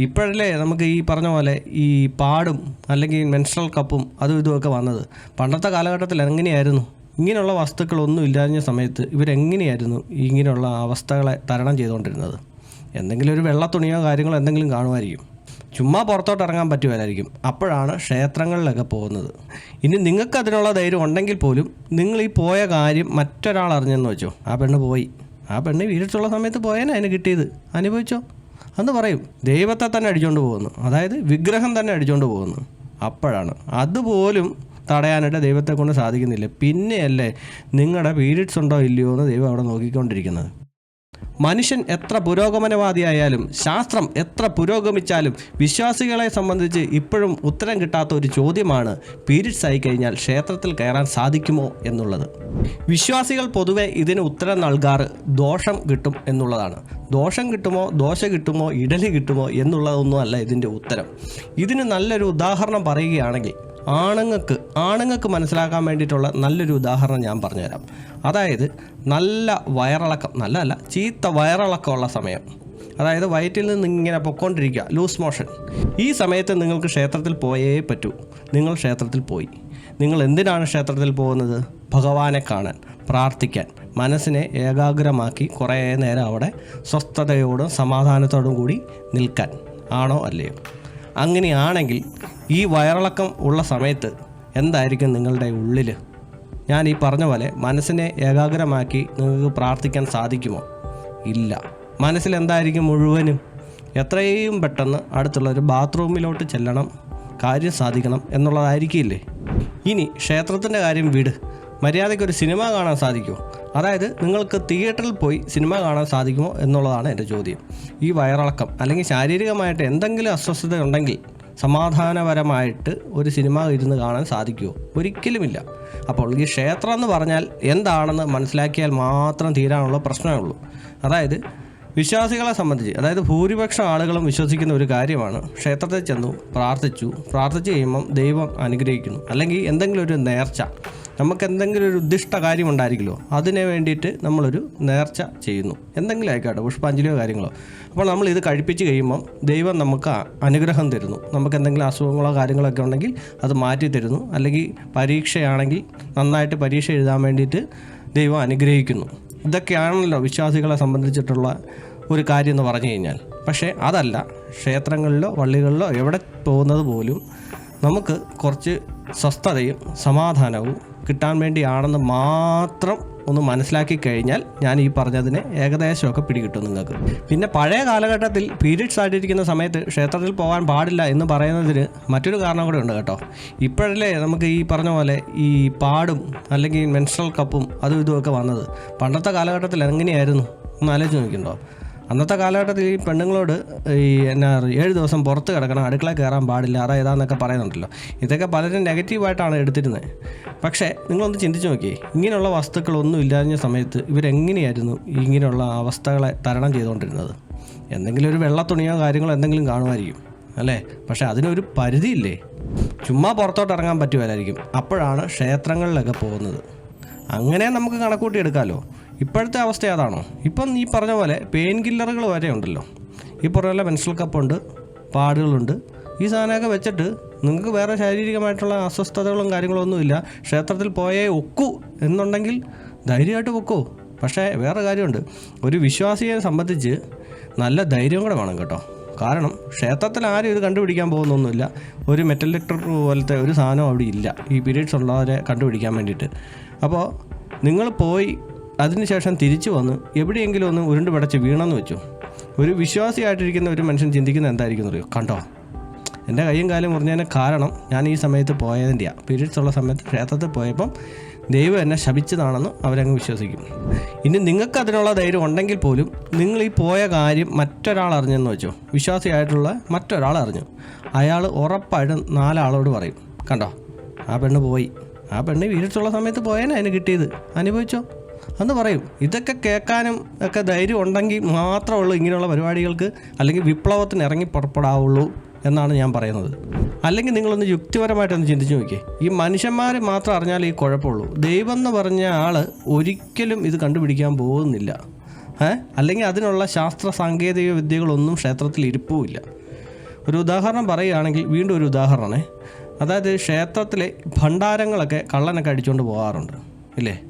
ഇപ്പോഴല്ലേ നമുക്ക് ഈ പറഞ്ഞ പോലെ ഈ പാടും അല്ലെങ്കിൽ മെൻസ്ട്രൽ കപ്പും അതും ഇതുമൊക്കെ വന്നത്. പണ്ടത്തെ കാലഘട്ടത്തിൽ എങ്ങനെയായിരുന്നു? ഇങ്ങനെയുള്ള വസ്തുക്കളൊന്നും ഇല്ലാഞ്ഞ സമയത്ത് ഇവരെങ്ങനെയായിരുന്നു ഇങ്ങനെയുള്ള അവസ്ഥകളെ തരണം ചെയ്തുകൊണ്ടിരുന്നത്? എന്തെങ്കിലും ഒരു വെള്ള തുണിയോ കാര്യങ്ങളോ എന്തെങ്കിലും കാണുമായിരിക്കും. ചുമ്മാ പുറത്തോട്ട് ഇറങ്ങാൻ പറ്റുമായിരിക്കും. അപ്പോഴാണ് ക്ഷേത്രങ്ങളിലൊക്കെ പോകുന്നത്. ഇനി നിങ്ങൾക്ക് അതിനുള്ള ധൈര്യം ഉണ്ടെങ്കിൽ പോലും നിങ്ങൾ ഈ പോയ കാര്യം മറ്റൊരാൾ അറിഞ്ഞെന്ന് വെച്ചോ. ആ പെണ്ണ് പോയി. ആ പെണ്ണ് വീട്ടിലുള്ള സമയത്ത് പോയാൽ അതിന് കിട്ടിയത്. അനുഭവിച്ചോ? എന്ന് പറയും ദൈവത്തെ തന്നെ അടിച്ചുകൊണ്ട് പോകുന്നു. അതായത് വിഗ്രഹം തന്നെ അടിച്ചുകൊണ്ട് പോകുന്നു. അപ്പോഴാണ്. അതുപോലും തടയാനായിട്ട് ദൈവത്തെ കൊണ്ട് സാധിക്കുന്നില്ല. പിന്നെയല്ലേ നിങ്ങളുടെ പീരീഡ്സ് ഉണ്ടോ ഇല്ലയോ എന്ന് ദൈവം അവിടെ നോക്കിക്കൊണ്ടിരിക്കുന്നത്. മനുഷ്യൻ എത്ര പുരോഗമനവാദിയായാലും ശാസ്ത്രം എത്ര പുരോഗമിച്ചാലും വിശ്വാസികളെ സംബന്ധിച്ച് ഇപ്പോഴും ഉത്തരം കിട്ടാത്ത ഒരു ചോദ്യമാണ് പീരീഡ്സ് ആയി കഴിഞ്ഞാൽ ക്ഷേത്രത്തിൽ കയറാൻ സാധിക്കുമോ എന്നുള്ളത്. വിശ്വാസികൾ പൊതുവെ ഇതിന് ഉത്തരം നൽകാറ് ദോഷം കിട്ടും എന്നുള്ളതാണ്. ദോഷം കിട്ടുമോ ദോശ കിട്ടുമോ ഇഡലി കിട്ടുമോ എന്നുള്ളതൊന്നും അല്ല ഇതിന്റെ ഉത്തരം. ഇതിന് നല്ലൊരു ഉദാഹരണം പറയുകയാണെങ്കിൽ ആണുങ്ങൾക്ക് ആണുങ്ങൾക്ക് മനസ്സിലാക്കാൻ വേണ്ടിയിട്ടുള്ള നല്ലൊരു ഉദാഹരണം ഞാൻ പറഞ്ഞുതരാം. അതായത് നല്ല വയറിളക്കം നല്ലതല്ല ചീത്ത വയറിളക്കമുള്ള സമയം. അതായത് വയറ്റിൽ നിന്ന് ഇങ്ങനെ പൊക്കോണ്ടിരിക്കുക ലൂസ് മോഷൻ ഈ സമയത്ത് നിങ്ങൾക്ക് ക്ഷേത്രത്തിൽ പോയേ പറ്റൂ. നിങ്ങൾ ക്ഷേത്രത്തിൽ പോയി. നിങ്ങൾ എന്തിനാണ് ക്ഷേത്രത്തിൽ പോകുന്നത്? ഭഗവാനെ കാണാൻ പ്രാർത്ഥിക്കാൻ. മനസ്സിനെ ഏകാഗ്രമാക്കി കുറേ നേരം അവിടെ സ്വസ്ഥതയോടും സമാധാനത്തോടും കൂടി നിൽക്കാൻ. ആണോ അല്ലയോ? അങ്ങനെയാണെങ്കിൽ ഈ വയറിളക്കം ഉള്ള സമയത്ത് എന്തായിരിക്കും നിങ്ങളുടെ ഉള്ളിൽ ഞാൻ ഈ പറഞ്ഞ പോലെ മനസ്സിനെ ഏകാഗ്രമാക്കി നിങ്ങൾക്ക് പ്രാർത്ഥിക്കാൻ സാധിക്കുമോ? ഇല്ല. മനസ്സിൽ എന്തായിരിക്കും മുഴുവനും? എത്രയും പെട്ടെന്ന് അടുത്തുള്ള ഒരു ബാത്റൂമിലോട്ട് ചെല്ലണം കാര്യം സാധിക്കണം എന്നുള്ളതായിരിക്കില്ലേ? ഇനി ക്ഷേത്രത്തിന്റെ കാര്യം വിട്. മര്യാദയ്ക്ക് ഒരു സിനിമ കാണാൻ സാധിക്കുമോ? അതായത് നിങ്ങൾക്ക് തിയേറ്ററിൽ പോയി സിനിമ കാണാൻ സാധിക്കുമോ എന്നുള്ളതാണ് എന്റെ ചോദ്യം. ഈ വയറിളക്കം അല്ലെങ്കിൽ ശാരീരികമായിട്ട് എന്തെങ്കിലും അസ്വസ്ഥത ഉണ്ടെങ്കിൽ സമാധാനപരമായിട്ട് ഒരു സിനിമ ഇരുന്ന് കാണാൻ സാധിക്കുമോ ഒരിക്കലുമില്ല. അപ്പോൾ ഈ ക്ഷേത്രം എന്ന് പറഞ്ഞാൽ എന്താണെന്ന് മനസ്സിലാക്കിയാൽ മാത്രം തീരാനുള്ള പ്രശ്നമേ ഉള്ളൂ. അതായത് വിശ്വാസികളെ സംബന്ധിച്ച് അതായത് ഭൂരിപക്ഷം ആളുകളും വിശ്വസിക്കുന്ന ഒരു കാര്യമാണ് ക്ഷേത്രത്തിൽ ചെന്നു പ്രാർത്ഥിച്ചു. പ്രാർത്ഥിച്ചു കഴിയുമ്പം ദൈവം അനുഗ്രഹിക്കുന്നു. അല്ലെങ്കിൽ എന്തെങ്കിലും ഒരു നേർച്ച. നമുക്ക് എന്തെങ്കിലും ഒരു ഉദ്ദിഷ്ട കാര്യം ഉണ്ടായിരിക്കുമോ അതിന് വേണ്ടിയിട്ട് നമ്മളൊരു നേർച്ച ചെയ്യുന്നു. എന്തെങ്കിലും ആയിക്കോട്ടെ പുഷ്പാഞ്ജലിയോ കാര്യങ്ങളോ. അപ്പോൾ നമ്മൾ ഇത് കഴിപ്പിച്ച് കഴിയുമ്പം ദൈവം നമുക്ക് അനുഗ്രഹം തരുന്നു. നമുക്ക് എന്തെങ്കിലും അസുഖങ്ങളോ കാര്യങ്ങളോ ഒക്കെ ഉണ്ടെങ്കിൽ അത് മാറ്റി തരുന്നു. അല്ലെങ്കിൽ പരീക്ഷയാണെങ്കിൽ നന്നായിട്ട് പരീക്ഷ എഴുതാൻ വേണ്ടിയിട്ട് ദൈവം അനുഗ്രഹിക്കുന്നു. ഇതൊക്കെയാണല്ലോ വിശ്വാസികളെ സംബന്ധിച്ചിട്ടുള്ള ഒരു കാര്യം എന്ന് പറഞ്ഞു കഴിഞ്ഞാൽ. പക്ഷേ അതല്ല ക്ഷേത്രങ്ങളിലോ പള്ളികളിലോ എവിടെ പോകുന്നത് പോലും നമുക്ക് കുറച്ച് സ്വസ്ഥതയും സമാധാനവും കിട്ടാൻ വേണ്ടിയാണെന്ന് മാത്രം ഒന്ന് മനസ്സിലാക്കി കഴിഞ്ഞാൽ ഞാൻ ഈ പറഞ്ഞതിനെ ഏകദേശമൊക്കെ പിടികിട്ടും നിങ്ങൾക്ക്. പിന്നെ പഴയ കാലഘട്ടത്തിൽ പീരീഡ്സ് ആയിട്ടിരിക്കുന്ന സമയത്ത് ക്ഷേത്രത്തിൽ പോകാൻ പാടില്ല എന്ന് പറയുന്നതിന് മറ്റൊരു കാരണം കൂടെ ഉണ്ട് കേട്ടോ. ഇപ്പോഴല്ലേ നമുക്ക് ഈ പറഞ്ഞ പോലെ ഈ പാടും അല്ലെങ്കിൽ മെൻസ്ട്രൽ കപ്പും അതും ഇതുമൊക്കെ വന്നത്. പണ്ടത്തെ കാലഘട്ടത്തിൽ എങ്ങനെയായിരുന്നു? ഒന്ന് ആലോചിച്ച് നോക്കിയിട്ടുണ്ടോ? അന്നത്തെ കാലഘട്ടത്തിൽ ഈ പെണ്ണുങ്ങളോട് ഈ എന്നാ ഏഴ് ദിവസം പുറത്ത് കിടക്കണം അടുക്കള കയറാൻ പാടില്ല അതാ ഇതാന്നൊക്കെ പറയുന്നുണ്ടല്ലോ. ഇതൊക്കെ പലരും നെഗറ്റീവായിട്ടാണ് എടുത്തിരുന്നത്. പക്ഷേ നിങ്ങളൊന്ന് ചിന്തിച്ച് നോക്കിയേ ഇങ്ങനെയുള്ള വസ്തുക്കളൊന്നും ഇല്ലാഞ്ഞ സമയത്ത് ഇവരെങ്ങനെയായിരുന്നു ഇങ്ങനെയുള്ള അവസ്ഥകളെ തരണം ചെയ്തുകൊണ്ടിരുന്നത്? എന്തെങ്കിലും ഒരു വെള്ള തുണിയോ കാര്യങ്ങളോ എന്തെങ്കിലും കാണുമായിരിക്കും അല്ലേ? പക്ഷേ അതിനൊരു പരിധിയില്ലേ? ചുമ്മാ പുറത്തോട്ട് ഇറങ്ങാൻ പറ്റുമായിരിക്കും. അപ്പോഴാണ് ക്ഷേത്രങ്ങളിലൊക്കെ പോകുന്നത്. അങ്ങനെ നമുക്ക് കണക്കൂട്ടി എടുക്കാമല്ലോ ഇപ്പോഴത്തെ അവസ്ഥ അതാണോ? ഇപ്പം ഈ പറഞ്ഞ പോലെ പെയിൻ കില്ലറുകൾ വരെ ഉണ്ടല്ലോ. ഈ പറഞ്ഞ പോലെ മെൻസൽ കപ്പുണ്ട് പാടുകളുണ്ട്. ഈ സാധനമൊക്കെ വെച്ചിട്ട് നിങ്ങൾക്ക് വേറെ ശാരീരികമായിട്ടുള്ള അസ്വസ്ഥതകളും കാര്യങ്ങളൊന്നുമില്ല ക്ഷേത്രത്തിൽ പോയേ ഒക്കൂ എന്നുണ്ടെങ്കിൽ ധൈര്യമായിട്ട് പൊക്കോ. പക്ഷേ വേറെ കാര്യമുണ്ട്. ഒരു വിശ്വാസിയെ സംബന്ധിച്ച് നല്ല ധൈര്യം കൂടെ വേണം കേട്ടോ. കാരണം ക്ഷേത്രത്തിൽ ആരും ഇത് കണ്ടുപിടിക്കാൻ പോകുന്നൊന്നുമില്ല. ഒരു മെറ്റൽ ഡിറ്റക്ടർ പോലത്തെ ഒരു സാധനം അവിടെ ഇല്ല. ഈ പീരീഡ്സ് ഉള്ളവരെ കണ്ടുപിടിക്കാൻ വേണ്ടിയിട്ട്. അപ്പോൾ നിങ്ങൾ പോയി അതിനുശേഷം തിരിച്ചു വന്ന് എവിടെയെങ്കിലും ഒന്ന് ഉരുണ്ട് പടച്ച് വീണെന്ന് വെച്ചു. ഒരു വിശ്വാസിയായിട്ടിരിക്കുന്ന ഒരു മനുഷ്യൻ ചിന്തിക്കുന്ന എന്തായിരിക്കും അറിയോ? കണ്ടോ? എന്റെ കയ്യും കാലും മുറിഞ്ഞതിന് കാരണം ഞാൻ ഈ സമയത്ത് പോയതിന്റെയാണ് പീരീഡ്സ് ഉള്ള സമയത്ത് ക്ഷേത്രത്തിൽ പോയപ്പം ദൈവം എന്നെ ശപിച്ചതാണെന്ന് അവരങ്ങ് വിശ്വസിക്കും. ഇനി നിങ്ങൾക്ക് അതിനുള്ള ധൈര്യം ഉണ്ടെങ്കിൽ പോലും നിങ്ങൾ ഈ പോയ കാര്യം മറ്റൊരാൾ അറിഞ്ഞെന്ന് വെച്ചോ. വിശ്വാസിയായിട്ടുള്ള മറ്റൊരാൾ അറിഞ്ഞു. അയാൾ ഉറപ്പായിട്ടും നാലാളോട് പറയും. കണ്ടോ? ആ പെണ്ണ് പോയി. ആ പെണ്ണ് വീട്ടിലുള്ള സമയത്ത് പോയേനെ അതിന് കിട്ടിയത്. അനുഭവിച്ചോ? എന്ന് പറയും ഇതൊക്കെ കേൾക്കാനും ഒക്കെ ധൈര്യം ഉണ്ടെങ്കിൽ മാത്രമേ ഉള്ളൂ ഇങ്ങനെയുള്ള പരിപാടികൾക്ക് അല്ലെങ്കിൽ വിപ്ലവത്തിന് ഇറങ്ങി പുറപ്പെടാവുള്ളൂ എന്നാണ് ഞാൻ പറയുന്നത്. അല്ലെങ്കിൽ നിങ്ങളൊന്ന് യുക്തിപരമായിട്ടൊന്ന് ചിന്തിച്ചു നോക്കിയേ. ഈ മനുഷ്യന്മാർ മാത്രം അറിഞ്ഞാൽ ഈ കുഴപ്പമുള്ളൂ. ദൈവം എന്ന് പറഞ്ഞ ആൾ ഒരിക്കലും ഇത് കണ്ടുപിടിക്കാൻ പോകുന്നില്ല. ഏ? അല്ലെങ്കിൽ അതിനുള്ള ശാസ്ത്ര സാങ്കേതിക വിദ്യകളൊന്നും ക്ഷേത്രത്തിൽ ഇരിപ്പുമില്ല. ഒരു ഉദാഹരണം പറയുകയാണെങ്കിൽ വീണ്ടും ഒരു ഉദാഹരണമേ അതായത് ക്ഷേത്രത്തിലെ ഭണ്ഡാരങ്ങളൊക്കെ കള്ളനൊക്കെ അടിച്ചുകൊണ്ട് പോകാറുണ്ട്. ഇല്ലേ?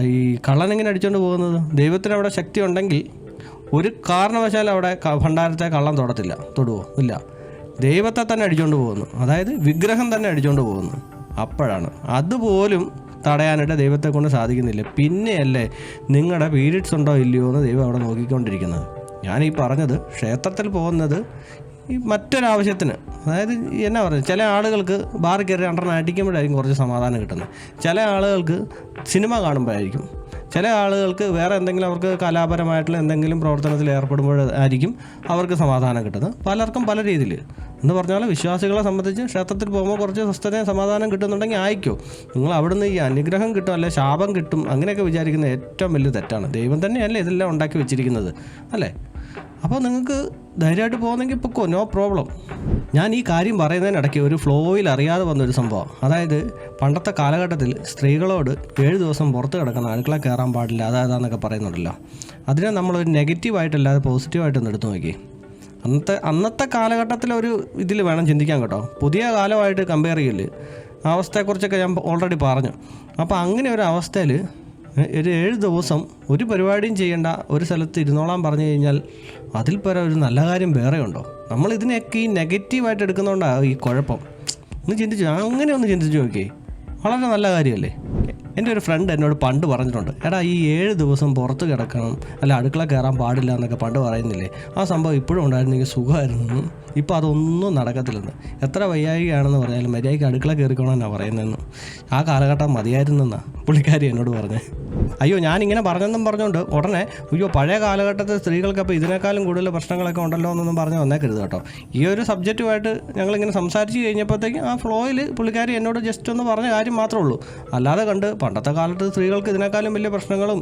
ഈ കള്ളൻ എങ്ങനെ അടിച്ചുകൊണ്ട് പോകുന്നത്? ദൈവത്തിന് അവിടെ ശക്തി ഉണ്ടെങ്കിൽ ഒരു കാരണവശാലും അവിടെ ഭണ്ഡാരത്തെ കള്ളൻ തൊടത്തില്ല. തൊടുവോ? ഇല്ല. ദൈവത്തെ തന്നെ അടിച്ചുകൊണ്ട് പോകുന്നു. അതായത് വിഗ്രഹം തന്നെ അടിച്ചുകൊണ്ട് പോകുന്നു. അപ്പോഴാണ്. അതുപോലും തടയാനായിട്ട് ദൈവത്തെ കൊണ്ട് സാധിക്കുന്നില്ല. പിന്നെയല്ലേ നിങ്ങളുടെ പീരീഡ്സ് ഉണ്ടോ ഇല്ലയോ എന്ന് ദൈവം അവിടെ നോക്കിക്കൊണ്ടിരിക്കുന്നത്. ഞാൻ ഈ പറഞ്ഞത് ക്ഷേത്രത്തിൽ പോകുന്നത് ഈ മറ്റൊരാവശ്യത്തിന് അതായത് എന്നാ പറയുക ചില ആളുകൾക്ക് ബാറിൽ കയറി രണ്ടെണ്ണം അടിക്കുമ്പോഴായിരിക്കും കുറച്ച് സമാധാനം കിട്ടുന്നത്. ചില ആളുകൾക്ക് സിനിമ കാണുമ്പോഴായിരിക്കും. ചില ആളുകൾക്ക് വേറെ എന്തെങ്കിലും അവർക്ക് കലാപരമായിട്ടുള്ള എന്തെങ്കിലും പ്രവർത്തനത്തിൽ ഏർപ്പെടുമ്പോഴായിരിക്കും അവർക്ക് സമാധാനം കിട്ടുന്നത്. പലർക്കും പല രീതിയിൽ. എന്ന് പറഞ്ഞാൽ വിശ്വാസികളെ സംബന്ധിച്ച് ക്ഷേത്രത്തിൽ പോകുമ്പോൾ കുറച്ച് സ്വസ്ഥതയും സമാധാനം കിട്ടുന്നുണ്ടെങ്കിൽ ആയിക്കോ നിങ്ങൾ അവിടുന്ന് ഈ അനുഗ്രഹം കിട്ടും അല്ലെ ശാപം കിട്ടും അങ്ങനെയൊക്കെ വിചാരിക്കുന്നത് ഏറ്റവും വലിയ തെറ്റാണ്. ദൈവം തന്നെയല്ലേ ഇതെല്ലാം ഉണ്ടാക്കി വെച്ചിരിക്കുന്നത് അല്ലേ? അപ്പോൾ നിങ്ങൾക്ക് ധൈര്യമായിട്ട് പോകുന്നെങ്കിൽ പൊക്കോ നോ പ്രോബ്ലം ഞാൻ ഈ കാര്യം പറയുന്നതിനിടയ്ക്ക് ഒരു ഫ്ലോയിൽ അറിയാതെ വന്നൊരു സംഭവം. അതായത് പണ്ടത്തെ കാലഘട്ടത്തിൽ സ്ത്രീകളോട് ഏഴ് ദിവസം പുറത്ത് കിടക്കണം അടുക്കള കയറാൻ പാടില്ല അതായതാന്നൊക്കെ പറയുന്നുണ്ടല്ലോ. അതിനെ നമ്മളൊരു നെഗറ്റീവായിട്ടല്ലാതെ പോസിറ്റീവായിട്ടൊന്ന് എടുത്തു നോക്കി. അന്നത്തെ അന്നത്തെ കാലഘട്ടത്തിലൊരു ഇതിൽ വേണം ചിന്തിക്കാൻ കേട്ടോ. പുതിയ കാലമായിട്ട് കമ്പയർ ചെയ്യൽ. അവസ്ഥയെക്കുറിച്ചൊക്കെ ഞാൻ ഓൾറെഡി പറഞ്ഞു. അപ്പോൾ അങ്ങനെ ഒരു അവസ്ഥയിൽ ഒരു ഏഴ് ദിവസം ഒരു പരിപാടിയും ചെയ്യേണ്ട ഒരു സ്ഥലത്ത് ഇരുന്നോളാൻ പറഞ്ഞു കഴിഞ്ഞാൽ അതിൽ പരം ഒരു നല്ല കാര്യം വേറെ ഉണ്ടോ? നമ്മൾ ഇതിനെയൊക്കെ ഈ നെഗറ്റീവായിട്ട് എടുക്കുന്നതുകൊണ്ടാണ് ഈ കുഴപ്പം. ഒന്ന് ചിന്തിച്ചു അങ്ങനെ ഒന്ന് ചിന്തിച്ചു നോക്കിയേ. വളരെ നല്ല കാര്യമല്ലേ? എന്റെ ഒരു ഫ്രണ്ട് എന്നോട് പണ്ട് പറഞ്ഞിട്ടുണ്ട് എടാ ഈ ഏഴ് ദിവസം പുറത്ത് കിടക്കണം അല്ല അടുക്കള കയറാൻ പാടില്ല എന്നൊക്കെ പണ്ട് പറയുന്നില്ലേ? ആ സംഭവം ഇപ്പോഴും ഉണ്ടായിരുന്നെങ്കിൽ സുഖമായിരുന്നു. ഇപ്പോൾ അതൊന്നും നടക്കത്തില്ലെന്ന്. എത്ര വയ്യായികയാണെന്ന് പറഞ്ഞാലും മര്യാദയ്ക്ക് അടുക്കള കയറിക്കോണമെന്നാണ് പറയുന്നതെന്ന്. ആ കാലഘട്ടം മതിയായിരുന്നെന്നാണ് പുള്ളിക്കാരി എന്നോട് പറഞ്ഞത് അയ്യോ ഞാനിങ്ങനെ പറഞ്ഞെന്നും പറഞ്ഞുകൊണ്ട് ഉടനെ അയ്യോ പഴയ കാലഘട്ടത്തെ സ്ത്രീകൾക്ക് അപ്പോൾ ഇതിനേക്കാളും കൂടുതൽ പ്രശ്നങ്ങളൊക്കെ ഉണ്ടല്ലോ എന്നൊന്നും പറഞ്ഞ് വന്നേക്കരുത് കേട്ടോ. ഈ ഒരു സബ്ജക്റ്റുമായിട്ട് ഞങ്ങളിങ്ങനെ സംസാരിച്ച് കഴിഞ്ഞപ്പോഴത്തേക്കും ആ ഫ്ലോയിൽ പുള്ളിക്കാരി എന്നോട് ജസ്റ്റ് ഒന്ന് പറഞ്ഞ കാര്യം മാത്രമേ ഉള്ളൂ. അല്ലാതെ കണ്ട് പണ്ടത്തെ കാലത്ത് സ്ത്രീകൾക്ക് ഇതിനേക്കാളും വലിയ പ്രശ്നങ്ങളും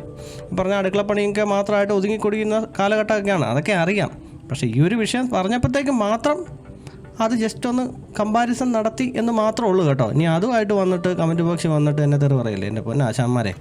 പറഞ്ഞ അടുക്കളപ്പണിയൊക്കെ മാത്രമായിട്ട് ഒതുങ്ങിക്കൊടുക്കുന്ന കാലഘട്ടമൊക്കെയാണ്. അതൊക്കെ അറിയാം. പക്ഷേ ഈ ഒരു വിഷയം പറഞ്ഞപ്പോഴത്തേക്കും മാത്രം അത് ജസ്റ്റ് ഒന്ന് കമ്പാരിസൺ നടത്തി എന്ന് മാത്രമേ ഉള്ളൂ കേട്ടോ. ഇനി അതുമായിട്ട് വന്നിട്ട് കമന്റ് ബോക്സിൽ വന്നിട്ട് എന്നെ തെറി പറയില്ലേ? എന്റെ പൊന്നെ ആശാന്മാരെ